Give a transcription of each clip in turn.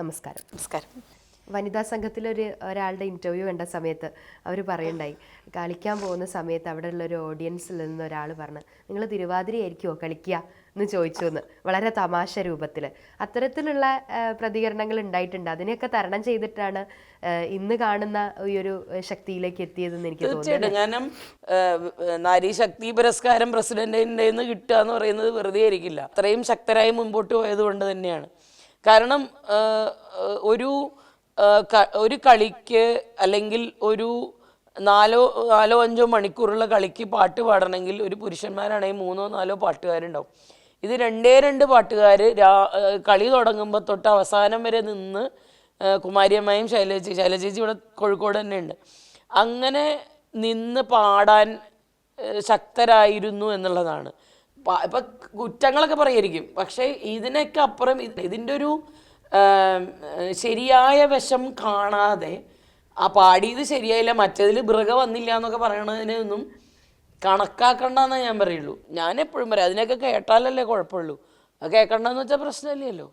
നമസ്കാരം. നമസ്കാരം. വനിതാ സംഘത്തിലൊരു ഒരാളുടെ ഇന്റർവ്യൂ കണ്ട സമയത്ത് അവർ പറയണ്ടായി കളിക്കാൻ പോകുന്ന സമയത്ത് അവിടെ ഉള്ള ഒരു ഓഡിയൻസിൽ നിന്ന് ഒരാൾ പറഞ്ഞു നിങ്ങൾ തിരുവാതിരയായിരിക്കുമോ കളിക്കുക? എന്ന് ചോദിച്ചു എന്ന്. വളരെ തമാശ രൂപത്തിൽ അത്തരത്തിലുള്ള പ്രതികരണങ്ങൾ ഉണ്ടായിട്ടുണ്ട്. അതിനെയൊക്കെ തരണം ചെയ്തിട്ടാണ് ഇന്ന് കാണുന്ന ഈ ഒരു ശക്തിയിലേക്ക് എത്തിയതെന്ന് എനിക്ക് തോന്നുന്നു തീർച്ചയായിട്ടും. കാരണം നാരി ശക്തി പുരസ്കാരം പ്രസിഡന്റിന്റെ നിന്ന് കിട്ടുക എന്ന് പറയുന്നത് വെറുതെ ആയിരിക്കില്ല. അത്രയും ശക്തരായി മുമ്പോട്ട് പോയത് കൊണ്ട് തന്നെയാണ്. കാരണം ഒരു ഒരു കളിക്ക് അല്ലെങ്കിൽ ഒരു നാലോ നാലോ അഞ്ചോ മണിക്കൂറുള്ള കളിക്ക് പാട്ട് പാടണമെങ്കിൽ ഒരു പുരുഷന്മാരാണെങ്കിൽ മൂന്നോ നാലോ പാട്ടുകാരുണ്ടാവും. ഇത് രണ്ടേ രണ്ട് പാട്ടുകാർ കളി തുടങ്ങുമ്പോൾ തൊട്ട് അവസാനം വരെ നിന്ന് കുമാരിയമ്മയും ശൈലജ ശൈലജേച്ചി ഇവിടെ കോഴിക്കോട് തന്നെ ഉണ്ട്. അങ്ങനെ നിന്ന് പാടാൻ ശക്തരായിരുന്നു എന്നുള്ളതാണ്. ഇപ്പൊ കുറ്റങ്ങളൊക്കെ പറയായിരിക്കും. പക്ഷേ ഇതിനൊക്കെ അപ്പുറം ഇതിന്റെ ഒരു ശരിയായ വശം കാണാതെ ആ പാടിയത് ശരിയായില്ല മറ്റേതിൽ ബൃഗ വന്നില്ല എന്നൊക്കെ പറയണതിനൊന്നും കണക്കാക്കണ്ടെന്നേ ഞാൻ പറയുള്ളൂ. ഞാൻ എപ്പോഴും പറയാം അതിനൊക്കെ കേട്ടാലല്ലേ കുഴപ്പമുള്ളൂ. അത് കേൾക്കണ്ടെന്ന് വെച്ചാൽ പ്രശ്നമില്ലല്ലോ.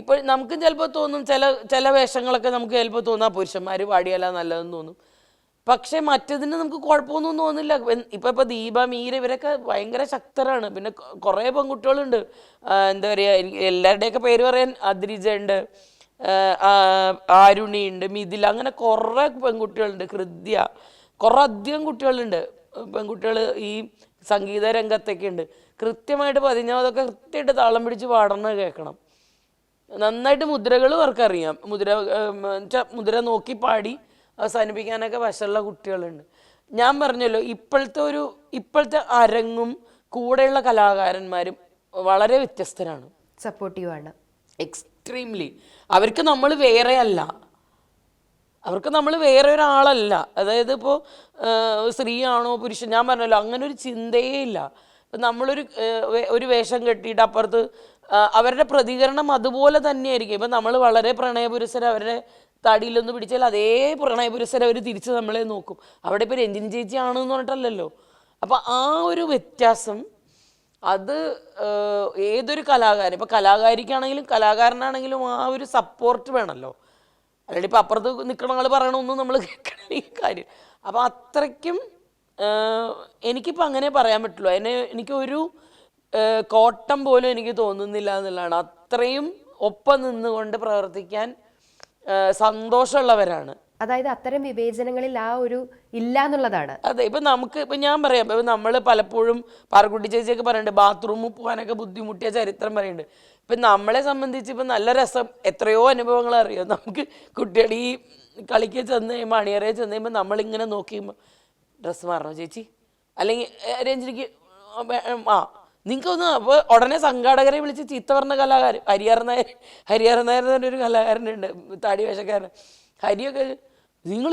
ഇപ്പോൾ നമുക്കും ചിലപ്പോൾ തോന്നും ചില ചില വേഷങ്ങളൊക്കെ നമുക്ക് ചിലപ്പോൾ തോന്നാം പുരുഷന്മാർ പാടിയല്ല നല്ലതെന്ന് തോന്നും. പക്ഷേ മറ്റതിന് നമുക്ക് കുഴപ്പമൊന്നും തോന്നില്ല. ഇപ്പം ഇപ്പൊ ഇപ്പൊ ദീപ മീര ഇവരൊക്കെ ഭയങ്കര ശക്തരാണ്. പിന്നെ കുറേ പെൺകുട്ടികളുണ്ട്. എന്താ പറയുക എല്ലാവരുടെയൊക്കെ പേര് പറയാൻ അദ്രിജ ഉണ്ട് ആരുണി ഉണ്ട് മിഥില അങ്ങനെ കുറേ പെൺകുട്ടികളുണ്ട്. ഹൃദ്യ കുറേ അധികം കുട്ടികളുണ്ട്. പെൺകുട്ടികൾ ഈ സംഗീത രംഗത്തൊക്കെ ഉണ്ട്. കൃത്യമായിട്ട് പതിഞ്ഞാമതൊക്കെ കൃത്യമായിട്ട് താളം പിടിച്ച് പാടുന്നത് കേൾക്കണം. നന്നായിട്ട് മുദ്രകൾ അവർക്കറിയാം മുദ്ര മുദ്ര നോക്കി പാടി അവസാനിപ്പിക്കാനൊക്കെ വശമുള്ള കുട്ടികളുണ്ട്. ഞാൻ പറഞ്ഞല്ലോ ഇപ്പോഴത്തെ ഒരു ഇപ്പോഴത്തെ അരങ്ങും കൂടെയുള്ള കലാകാരന്മാരും വളരെ വ്യത്യസ്തരാണ്. സപ്പോർട്ടീവാണ് എക്സ്ട്രീംലി അവർക്ക് നമ്മൾ വേറെ അല്ല അവർക്ക് നമ്മൾ വേറെ ഒരാളല്ല അതായത് ഇപ്പോൾ സ്ത്രീയാണോ പുരുഷൻ ഞാൻ പറഞ്ഞല്ലോ അങ്ങനെ ഒരു ചിന്തയേ ഇല്ല. ഇപ്പൊ നമ്മളൊരു ഒരു വേഷം കെട്ടിയിട്ട് അപ്പുറത്ത് അവരുടെ പ്രതികരണം അതുപോലെ തന്നെയായിരിക്കും. ഇപ്പം നമ്മൾ വളരെ പ്രണയപുരുഷർ അവരുടെ തടിയിലൊന്ന് പിടിച്ചാൽ അതേ പ്രണയപുരസരം അവർ തിരിച്ച് നമ്മളെ നോക്കും. അവിടെ ഇപ്പോൾ രഞ്ജിനി ചേച്ചി ആണെന്ന് പറഞ്ഞിട്ടല്ലല്ലോ. അപ്പം ആ ഒരു വ്യത്യാസം അത് ഏതൊരു കലാകാരൻ ഇപ്പം കലാകാരിക്കാണെങ്കിലും കലാകാരനാണെങ്കിലും ആ ഒരു സപ്പോർട്ട് വേണമല്ലോ അല്ലാണ്ട് ഇപ്പം അപ്പുറത്ത് നിൽക്കണ ആൾ പറയണമൊന്നും നമ്മൾ കേൾക്കണം ഈ കാര്യം. അപ്പം അത്രയ്ക്കും എനിക്കിപ്പോൾ അങ്ങനെ പറയാൻ പറ്റുള്ളൂ. എന്നെ എനിക്കൊരു കോട്ടം പോലും എനിക്ക് തോന്നുന്നില്ല എന്നുള്ളതാണ്. അത്രയും ഒപ്പം നിന്നുകൊണ്ട് പ്രവർത്തിക്കാൻ സന്തോഷമുള്ളവരാണ്. അതായത് അത്തരം വിവേചനങ്ങളിൽ ആ ഒരു ഇല്ല എന്നുള്ളതാണ്. അതെ ഇപ്പൊ നമുക്ക് ഇപ്പൊ ഞാൻ പറയാം ഇപ്പൊ നമ്മൾ പലപ്പോഴും പാറക്കുട്ടി ചേച്ചിയൊക്കെ പറയുന്നുണ്ട് ബാത്റൂമിൽ പോകാനൊക്കെ ബുദ്ധിമുട്ടിയ ചരിത്രം പറയുന്നുണ്ട് ഇപ്പൊ നമ്മളെ സംബന്ധിച്ച് ഇപ്പൊ നല്ല രസം എത്രയോ അനുഭവങ്ങൾ അറിയാം? നമുക്ക് കുട്ടിയുടെ ഈ കളിക്ക് ചെന്ന് കഴിയുമ്പോൾ അണിയറയെ ചെന്ന് കഴിയുമ്പോൾ നമ്മളിങ്ങനെ നോക്കിയുമ്പോൾ ഡ്രസ്സ് മാറണോ ചേച്ചി? അല്ലെങ്കിൽ "ഏ, രഞ്ജിനിക്ക് ആ നിങ്ങൾക്കൊന്ന് അപ്പോൾ ഉടനെ സംഘാടകരെ വിളിച്ച് ചീത്ത പറഞ്ഞ കലാകാരൻ ഹരിഹർ നായർ ഹരിഹർ നായർ എന്ന് പറഞ്ഞൊരു കലാകാരനുണ്ട് താടി വേഷക്കാരൻ. ഹരിയൊക്കെ നിങ്ങൾ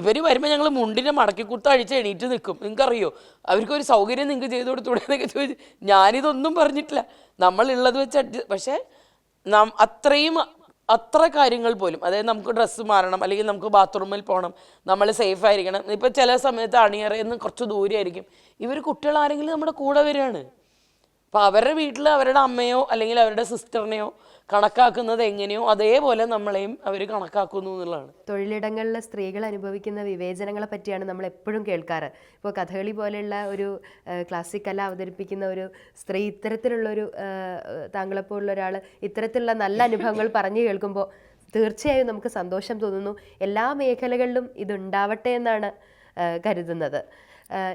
ഇവർ വരുമ്പോൾ ഞങ്ങൾ മുണ്ടിനെ മടക്കി കുത്ത അഴിച്ച് എണീറ്റ് നിൽക്കും. നിങ്ങൾക്കറിയോ? അവർക്കൊരു സൗകര്യം നിങ്ങൾക്ക് ചെയ്തു കൊടുത്തൂടെ എന്നൊക്കെ ചോദിച്ചു ഞാനിതൊന്നും പറഞ്ഞിട്ടില്ല. നമ്മളുള്ളത് വെച്ച് അഡ്ജസ്റ്റ് പക്ഷേ നാം അത്രയും അത്ര കാര്യങ്ങൾ പോലും അതായത് നമുക്ക് ഡ്രസ്സ് മാറണം അല്ലെങ്കിൽ നമുക്ക് ബാത്റൂമിൽ പോകണം നമ്മൾ സേഫ് ആയിരിക്കണം. ഇപ്പം ചില സമയത്ത് അണിയറയിൽ നിന്ന് കുറച്ച് ദൂരെയായിരിക്കും. ഇവർ കുട്ടികൾ ആരെങ്കിലും നമ്മുടെ കൂടെ വരികയാണ്. അപ്പോൾ അവരുടെ വീട്ടിൽ അവരുടെ അമ്മയോ അല്ലെങ്കിൽ അവരുടെ സിസ്റ്ററിനെയോ കണക്കാക്കുന്നത് എങ്ങനെയോ അതേപോലെ നമ്മളെയും അവർ കണക്കാക്കുന്നു എന്നുള്ളതാണ്. തൊഴിലിടങ്ങളിൽ സ്ത്രീകൾ അനുഭവിക്കുന്ന വിവേചനങ്ങളെ പറ്റിയാണ് നമ്മൾ എപ്പോഴും കേൾക്കാറ്. ഇപ്പോൾ കഥകളി പോലെയുള്ള ഒരു ക്ലാസിക് കല അവതരിപ്പിക്കുന്ന ഒരു സ്ത്രീ ഇത്തരത്തിലുള്ളൊരു താങ്കളെ താങ്കളെപ്പോലുള്ള ഒരാൾ ഇത്തരത്തിലുള്ള നല്ല അനുഭവങ്ങൾ പറഞ്ഞു കേൾക്കുമ്പോൾ തീർച്ചയായും നമുക്ക് സന്തോഷം തോന്നുന്നു. എല്ലാ മേഖലകളിലും ഇതുണ്ടാവട്ടെ എന്നാണ് കരുതുന്നത്.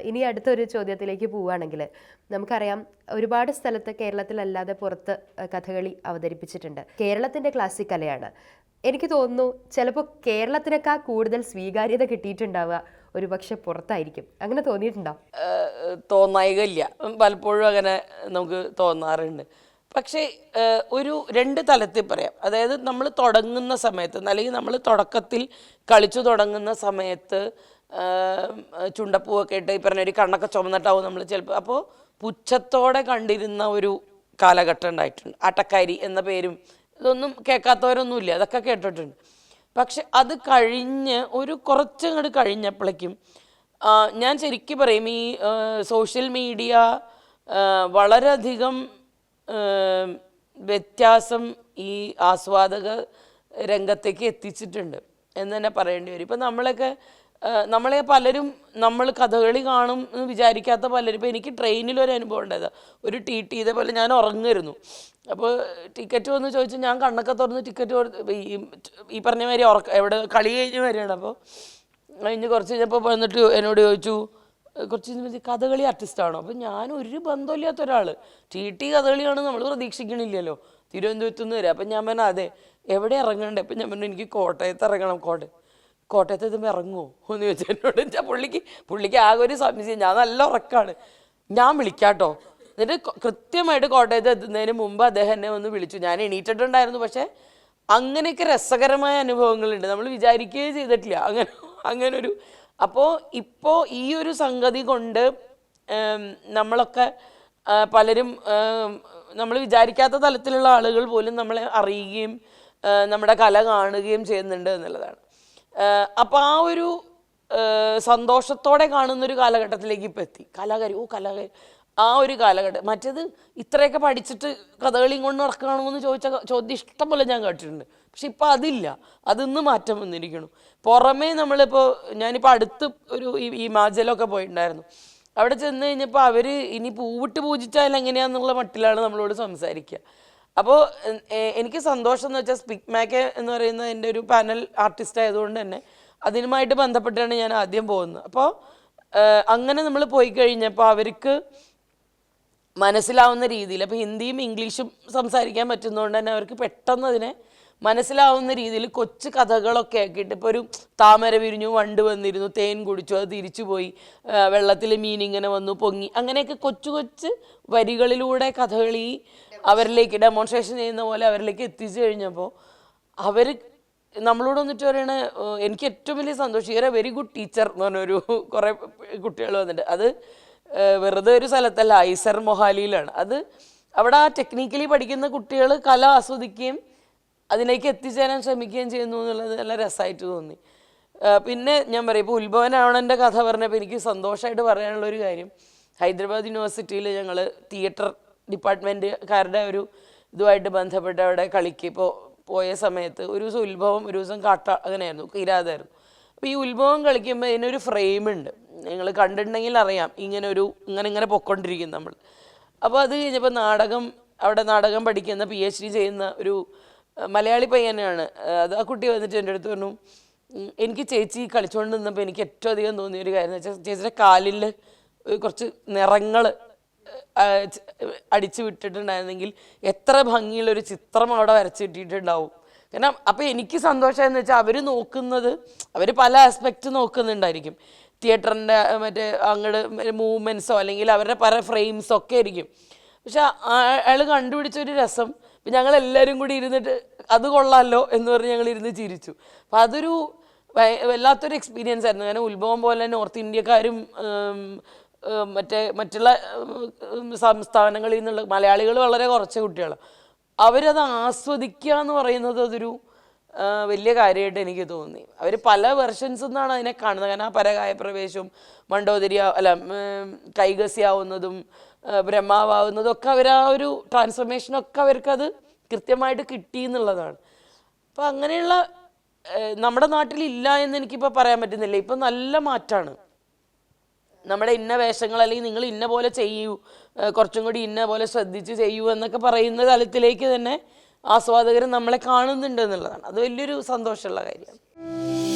ഇനി അടുത്തൊരു ചോദ്യത്തിലേക്ക് പോവുകയാണെങ്കിൽ നമുക്കറിയാം ഒരുപാട് സ്ഥലത്ത് കേരളത്തിലല്ലാതെ പുറത്ത് കഥകളി അവതരിപ്പിച്ചിട്ടുണ്ട്. കേരളത്തിന്റെ ക്ലാസിക് കലയാണ്. എനിക്ക് തോന്നുന്നു ചിലപ്പോൾ കേരളത്തിനേക്കാൾ കൂടുതൽ സ്വീകാര്യത കിട്ടിയിട്ടുണ്ടാവുക ഒരു പക്ഷെ പുറത്തായിരിക്കും. അങ്ങനെ തോന്നിയിട്ടുണ്ടോ? തോന്നായികയില്ല. പലപ്പോഴും അങ്ങനെ നമുക്ക് തോന്നാറുണ്ട്. പക്ഷേ ഒരു രണ്ട് തലത്തിൽ പറയാം. അതായത് നമ്മൾ തുടങ്ങുന്ന സമയത്ത് അല്ലെങ്കിൽ നമ്മൾ തുടക്കത്തിൽ കളിച്ചു തുടങ്ങുന്ന സമയത്ത് ചുണ്ടപ്പൂവൊക്കെ ഇട്ട് ഈ പറഞ്ഞ ഒരു കണ്ണൊക്കെ ചുമന്നിട്ടാവും നമ്മൾ ചിലപ്പോൾ അപ്പോൾ പുച്ഛത്തോടെ കണ്ടിരുന്ന ഒരു കാലഘട്ടം ഉണ്ടായിട്ടുണ്ട്. അട്ടക്കാരി എന്ന പേരും ഇതൊന്നും കേൾക്കാത്തവരൊന്നുമില്ല. അതൊക്കെ കേട്ടിട്ടുണ്ട്. പക്ഷെ അത് കഴിഞ്ഞ് ഒരു കുറച്ചങ്ങോട്ട് കഴിഞ്ഞപ്പോഴേക്കും ഞാൻ ശരിക്കും പറയും ഈ സോഷ്യൽ മീഡിയ വളരെയധികം വ്യത്യാസം ഈ ആസ്വാദക രംഗത്തേക്ക് എത്തിച്ചിട്ടുണ്ട് എന്ന് തന്നെ പറയേണ്ടി വരും. ഇപ്പം നമ്മളൊക്കെ നമ്മളെ പലരും നമ്മൾ കഥകളി കാണും എന്ന് വിചാരിക്കാത്ത പലരും. ഇപ്പോൾ എനിക്ക് ട്രെയിനിൽ ഒരു അനുഭവം ഉണ്ടായത്. ഒരു ടി ടി ഇതേപോലെ ഞാൻ ഉറങ്ങരുന്നു അപ്പോൾ ടിക്കറ്റ് വന്ന് ചോദിച്ചു ഞാൻ കണ്ണൊക്കെ തുറന്ന് ടിക്കറ്റ് ഈ ഈ പറഞ്ഞ മാതിരി ഉറക്ക എവിടെ കളി കഴിഞ്ഞ് വരികയാണ് അപ്പോൾ കഴിഞ്ഞ് കുറച്ച് കഴിഞ്ഞപ്പോൾ വന്നിട്ട് എന്നോട് ചോദിച്ചു കുറച്ച് കഥകളി ആർട്ടിസ്റ്റാണോ അപ്പോൾ ഞാൻ ഒരു ബന്ധമില്ലാത്ത ഒരാൾ ടി ടി കഥകളിയാണ് നമ്മൾ പ്രതീക്ഷിക്കണില്ലല്ലോ. തിരുവനന്തപുരത്ത് നിന്ന് വരിക അപ്പം ഞാൻ പറഞ്ഞു അതെ എവിടെ ഇറങ്ങണ്ടേ? അപ്പം ഞാൻ പറഞ്ഞു എനിക്ക് കോട്ടയത്ത് ഇറങ്ങണം കോട്ടയം കോട്ടയത്ത് എത്തുമ്പോൾ ഇറങ്ങുമോ എന്ന് ചോദിച്ചാൽ എന്നോട് വെച്ചാൽ പുള്ളിക്ക് പുള്ളിക്ക് ആകെ ഒരു സംശയം. ഞാൻ നല്ല ഉറക്കാണ്. ഞാൻ വിളിക്കാട്ടോ. എന്നിട്ട് കൃത്യമായിട്ട് കോട്ടയത്ത് എത്തുന്നതിന് മുമ്പ് അദ്ദേഹം എന്നെ ഒന്ന് വിളിച്ചു. ഞാൻ എണീറ്റിട്ടുണ്ടായിരുന്നു പക്ഷേ അങ്ങനെയൊക്കെ രസകരമായ അനുഭവങ്ങളുണ്ട്. നമ്മൾ വിചാരിക്കുകയേ ചെയ്തിട്ടില്ല. അങ്ങനെ അങ്ങനൊരു അപ്പോൾ ഇപ്പോൾ ഈ ഒരു സംഗതി കൊണ്ട് നമ്മളൊക്കെ പലരും നമ്മൾ വിചാരിക്കാത്ത തലത്തിലുള്ള ആളുകൾ പോലും നമ്മളെ അറിയുകയും നമ്മുടെ കല കാണുകയും ചെയ്യുന്നുണ്ട് എന്നുള്ളതാണ്. അപ്പോൾ ആ ഒരു സന്തോഷത്തോടെ കാണുന്നൊരു കാലഘട്ടത്തിലേക്ക് ഇപ്പം എത്തി. കലാകാരി ഓ കലാകാരി. ആ ഒരു കാലഘട്ടം. മറ്റേത് ഇത്രയൊക്കെ പഠിച്ചിട്ട് കഥകളി കൊണ്ട് നടക്കണമോ എന്ന് ചോദിച്ച ചോദ്യം ഇഷ്ടം പോലെ ഞാൻ കേട്ടിട്ടുണ്ട്. പക്ഷെ ഇപ്പം അതില്ല. അതിന്ന് മാറ്റം വന്നിരിക്കണം പുറമേ നമ്മളിപ്പോൾ ഞാനിപ്പോൾ അടുത്ത് ഒരു ഈ മാജലൊക്കെ പോയിട്ടുണ്ടായിരുന്നു. അവിടെ ചെന്ന് കഴിഞ്ഞപ്പോൾ അവർ ഇനി പൂവിട്ട് പൂജിച്ചാൽ എങ്ങനെയാണെന്നുള്ള മട്ടിലാണ് നമ്മളോട് സംസാരിക്കുക അപ്പോൾ എനിക്ക് സന്തോഷം എന്ന് വെച്ചാൽ സ്പിക് മാക്ക് എന്ന് പറയുന്ന എന്റെ ഒരു പാനൽ ആർട്ടിസ്റ്റ് ആയതുകൊണ്ട് തന്നെ അതിനുമായിട്ട് ബന്ധപ്പെട്ടാണ് ഞാൻ ആദ്യം പോകുന്നത്. അപ്പോൾ അങ്ങനെ നമ്മൾ പോയി കഴിഞ്ഞപ്പോൾ അവർക്ക് മനസ്സിലാവുന്ന രീതിയിൽ അപ്പോൾ ഹിന്ദിയും ഇംഗ്ലീഷും സംസാരിക്കാൻ പറ്റുന്നതുകൊണ്ട് തന്നെ അവർക്ക് പെട്ടെന്ന് അതിനെ മനസ്സിലാവുന്ന രീതിയിൽ കൊച്ചു കഥകളൊക്കെ ആക്കിയിട്ട് ഇപ്പോൾ ഒരു താമര വിരിഞ്ഞു വണ്ട് വന്നിരുന്നു തേൻ കുടിച്ചു അത് തിരിച്ചു പോയി വെള്ളത്തിൽ മീനിങ്ങനെ വന്നു പൊങ്ങി അങ്ങനെയൊക്കെ കൊച്ചു കൊച്ച് വരികളിലൂടെ കഥകളി അവരിലേക്ക് ഡെമോൺസ്ട്രേഷൻ ചെയ്യുന്ന പോലെ അവരിലേക്ക് എത്തിച്ചു കഴിഞ്ഞപ്പോൾ അവർ നമ്മളോട് വന്നിട്ട് പറയണ എനിക്ക് ഏറ്റവും വലിയ സന്തോഷം. ഇവരെ വെരി ഗുഡ് ടീച്ചർ എന്ന് പറഞ്ഞൊരു കുറേ കുട്ടികൾ വന്നിട്ട്. അത് വെറുതെ ഒരു സ്ഥലത്തല്ല ഐസർ മൊഹാലിയിലാണ്. അത് അവിടെ ആ ടെക്നിക്കലി പഠിക്കുന്ന കുട്ടികൾ കല ആസ്വദിക്കുകയും അതിലേക്ക് എത്തിച്ചേരാൻ ശ്രമിക്കുകയും ചെയ്യുന്നു എന്നുള്ളത് നല്ല രസമായിട്ട് തോന്നി. പിന്നെ ഞാൻ പറയും ഇപ്പോൾ ഉത്ഭവനാവണന്റെ കഥ പറഞ്ഞപ്പോൾ എനിക്ക് സന്തോഷമായിട്ട് പറയാനുള്ളൊരു കാര്യം. ഹൈദരാബാദ് യൂണിവേഴ്സിറ്റിയിൽ ഞങ്ങൾ തിയേറ്റർ ഡിപ്പാർട്ട്മെന്റുകാരുടെ ഒരു ഇതുമായിട്ട് ബന്ധപ്പെട്ട് അവിടെ കളിക്ക് ഇപ്പോൾ പോയ സമയത്ത് ഒരു ദിവസം ഉത്ഭവം ഒരു ദിവസം കാട്ട അങ്ങനെയായിരുന്നു കിരാതായിരുന്നു. അപ്പോൾ ഈ ഉത്ഭവം കളിക്കുമ്പോൾ ഇതിനൊരു ഫ്രെയിമുണ്ട് നിങ്ങൾ കണ്ടിട്ടുണ്ടെങ്കിൽ അറിയാം ഇങ്ങനെ ഒരു ഇങ്ങനെ ഇങ്ങനെ പൊക്കൊണ്ടിരിക്കും നമ്മൾ. അപ്പോൾ അത് കഴിഞ്ഞപ്പോൾ നാടകം അവിടെ നാടകം പഠിക്കുന്ന പി എച്ച് ഡി ചെയ്യുന്ന ഒരു മലയാളി പയ്യനാണ്. അത് ആ കുട്ടി വന്നിട്ട് എന്റെ അടുത്ത് പറഞ്ഞു എനിക്ക് ചേച്ചി കളിച്ചുകൊണ്ട് നിന്നപ്പോൾ എനിക്ക് ഏറ്റവും അധികം തോന്നിയ ഒരു കാര്യം എന്ന് വെച്ചാൽ ചേച്ചിയുടെ കാലിൽ കുറച്ച് നിറങ്ങൾ അടിച്ചു വിട്ടിട്ടുണ്ടായിരുന്നെങ്കിൽ എത്ര ഭംഗിയുള്ളൊരു ചിത്രം അവിടെ വരച്ച് കിട്ടിയിട്ടുണ്ടാവും. കാരണം അപ്പോൾ എനിക്ക് സന്തോഷമായെന്ന് വെച്ചാൽ അവർ നോക്കുന്നത് അവർ പല ആസ്പെക്റ്റ് നോക്കുന്നുണ്ടായിരിക്കും. തിയേറ്ററിന്റെ മറ്റേ അങ്ങോട്ട് മൂവ്മെന്റ്സോ അല്ലെങ്കിൽ അവരുടെ പല ഫ്രെയിംസോ ഒക്കെ ആയിരിക്കും. പക്ഷെ അയാൾ കണ്ടുപിടിച്ചൊരു രസം ഇപ്പം ഞങ്ങൾ എല്ലാവരും കൂടി ഇരുന്നിട്ട് അത് കൊള്ളാമല്ലോ എന്ന് പറഞ്ഞ് ഞങ്ങൾ ഇരുന്ന് ചിരിച്ചു. അപ്പം അതൊരു വല്ലാത്തൊരു എക്സ്പീരിയൻസ് ആയിരുന്നു. കാരണം ഉത്ഭവം പോലെ നോർത്ത് ഇന്ത്യക്കാരും മറ്റേ മറ്റുള്ള സംസ്ഥാനങ്ങളിൽ നിന്നുള്ള മലയാളികൾ വളരെ കുറച്ച് കുട്ടികളാണ് അവരത് ആസ്വദിക്കുക എന്ന് പറയുന്നത് അതൊരു വലിയ കാര്യമായിട്ട് എനിക്ക് തോന്നി. അവർ പല വെർഷൻസ് എന്നാണ് അതിനെ കാണുന്നത്. കാരണം പരകായ പ്രവേശവും മണ്ടോദരി അല്ല കൈകസിയാവുന്നതും ബ്രഹ്മാവാവുന്നതും ഒക്കെ അവർ ആ ഒരു ട്രാൻസ്ഫർമേഷനൊക്കെ അവർക്കത് കൃത്യമായിട്ട് കിട്ടി എന്നുള്ളതാണ്. അപ്പം അങ്ങനെയുള്ള നമ്മുടെ നാട്ടിൽ ഇല്ല എന്ന് എനിക്കിപ്പോൾ പറയാൻ പറ്റുന്നില്ല. ഇപ്പം നല്ല മാറ്റാണ്. നമ്മുടെ ഇന്ന വേഷങ്ങൾ അല്ലെങ്കിൽ നിങ്ങൾ ഇന്ന പോലെ ചെയ്യൂ കുറച്ചും കൂടി ഇന്ന പോലെ ശ്രദ്ധിച്ച് ചെയ്യൂ എന്നൊക്കെ പറയുന്ന തലത്തിലേക്ക് തന്നെ ആസ്വാദകർ നമ്മളെ കാണുന്നുണ്ട് എന്നുള്ളതാണ്. അത് വലിയൊരു സന്തോഷമുള്ള കാര്യമാണ്.